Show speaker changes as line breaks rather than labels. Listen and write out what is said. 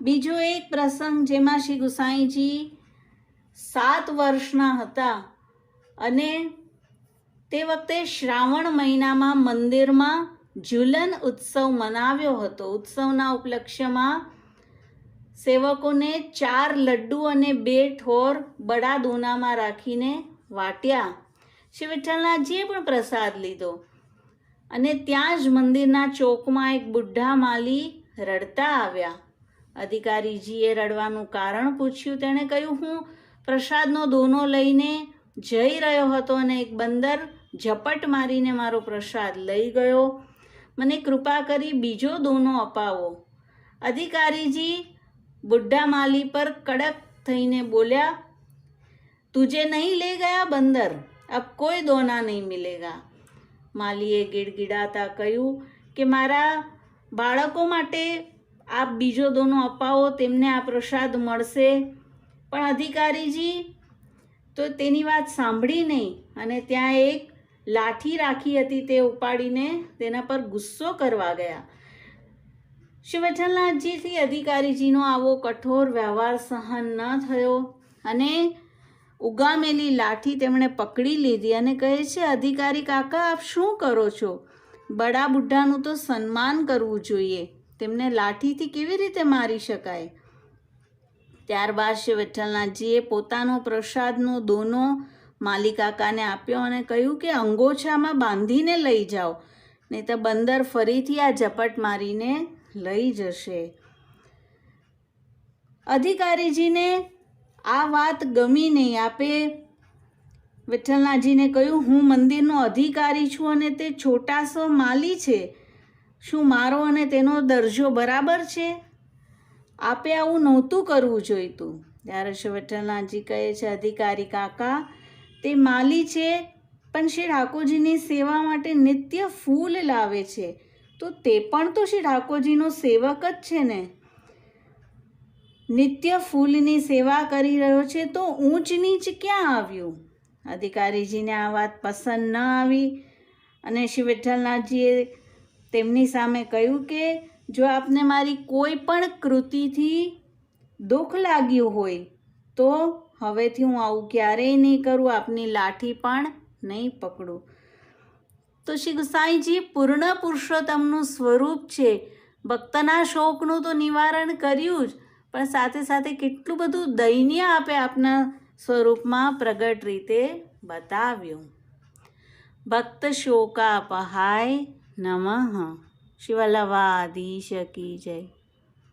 બીજો એક પ્રસંગ જેમાં શ્રી ગુસાઈજી સાત વર્ષના હતા અને તે વખતે શ્રાવણ મહિનામાં મંદિરમાં ઝુલન ઉત્સવ મનાવ્યો હતો. ઉત્સવના ઉપલક્ષ્યમાં સેવકોને ચાર લડ્ડુ અને બે ઠોર બડા દોનામાં રાખીને વાટ્યા. શ્રી વિઠ્ઠલનાથજીએ પણ પ્રસાદ લીધો અને ત્યાં જ મંદિરના ચોકમાં એક બુઢા માલી રડતા આવ્યા. અધિકારીજીએ રડવાનું કારણ પૂછ્યું. તેણે કહ્યું, હું પ્રસાદનો દોનો લઈને જઈ રહ્યો હતો અને એક બંદર ઝપટ મારીને મારો પ્રસાદ લઈ ગયો. મને કૃપા કરી બીજો દોનો અપાવો. અધિકારીજી બુઢા માલી પર કડક થઈને બોલ્યા, તુજે નહીં લે ગયા બંદર? અબ કોઈ દોના નહીં મિલેગા. માલીએ ગીડગીડાતા કહ્યું કે, મારા બાળકો માટે આપ બીજો દોનો અપાવો, તેમને આ પ્રસાદ મળશે. પણ અધિકારીજી, તો તેની વાત સાંભળી નહીં અને ત્યાં એક લાઠી રાખી હતી તે ઉપાડીને તેના પર ગુસ્સો કરવા ગયા. શ્રી વિઠ્ઠલનાથજીથી અધિકારીજીનો આવો કઠોર વ્યવહાર સહન ન થયો અને ઉગામેલી લાઠી તેમણે પકડી લીધી અને કહે છે, અધિકારી કાકા, આપ શું કરો છો? બડા બુઢાનું તો સન્માન કરવું જોઈએ. તેમને લાઠીથી કેવી રીતે મારી શકાય? ત્યારબાદ શ્રી વિઠ્ઠલનાથજીએ પોતાનો પ્રસાદનો દોનો માલિકાકાને આપ્યો અને કહ્યું કે, અંગોછામાં બાંધીને લઈ જાઓ, નહીં તો બંદર ફરીથી આ ઝપટ મારીને લઈ જશે. અધિકારીજીને આ વાત ગમી નહીં. આપે વિઠ્ઠલનાથજીને કહ્યું, હું મંદિરનો અધિકારી છું અને તે છોટાસો માલી છે. શું મારો અને તેનો દરજ્જો બરાબર છે? આપે આવું નહોતું કરવું જોઈતું. ત્યારે શ્રી વિઠ્ઠલનાથજી કહે છે, અધિકારી કાકા, તે માલી છે, પણ શ્રી ઠાકોરજીની સેવા માટે નિત્ય ફૂલ લાવે છે. તો તે પણ તો શ્રી ઠાકોરજીનો સેવક જ છે ને? નિત્ય ફૂલની સેવા કરી રહ્યો છે તો ઊંચ નીચ ક્યાં આવ્યું? અધિકારીજીને આ વાત પસંદ ન આવી અને શ્રી વિઠ્ઠલનાથજીએ તેમની સામે કહ્યું કે, જો આપને મારી કોઈ પણ કૃતિથી દુઃખ લાગ્યું હોય, તો હવેથી હું આવું ક્યારેય નહીં કરું, આપની લાઠી પણ નહીં પકડું. તો શ્રી ગુસાઈજી પૂર્ણ પુરુષોત્તમનું સ્વરૂપ છે. ભક્તના શોકનું તો નિવારણ કર્યું જ, પણ સાથે સાથે કેટલું બધું દૈન્ય આપે આપના સ્વરૂપમાં પ્રગટ રીતે બતાવ્યું. ભક્ત શોકાપહાય નમઃ. શિવલવાધીશ કી જય.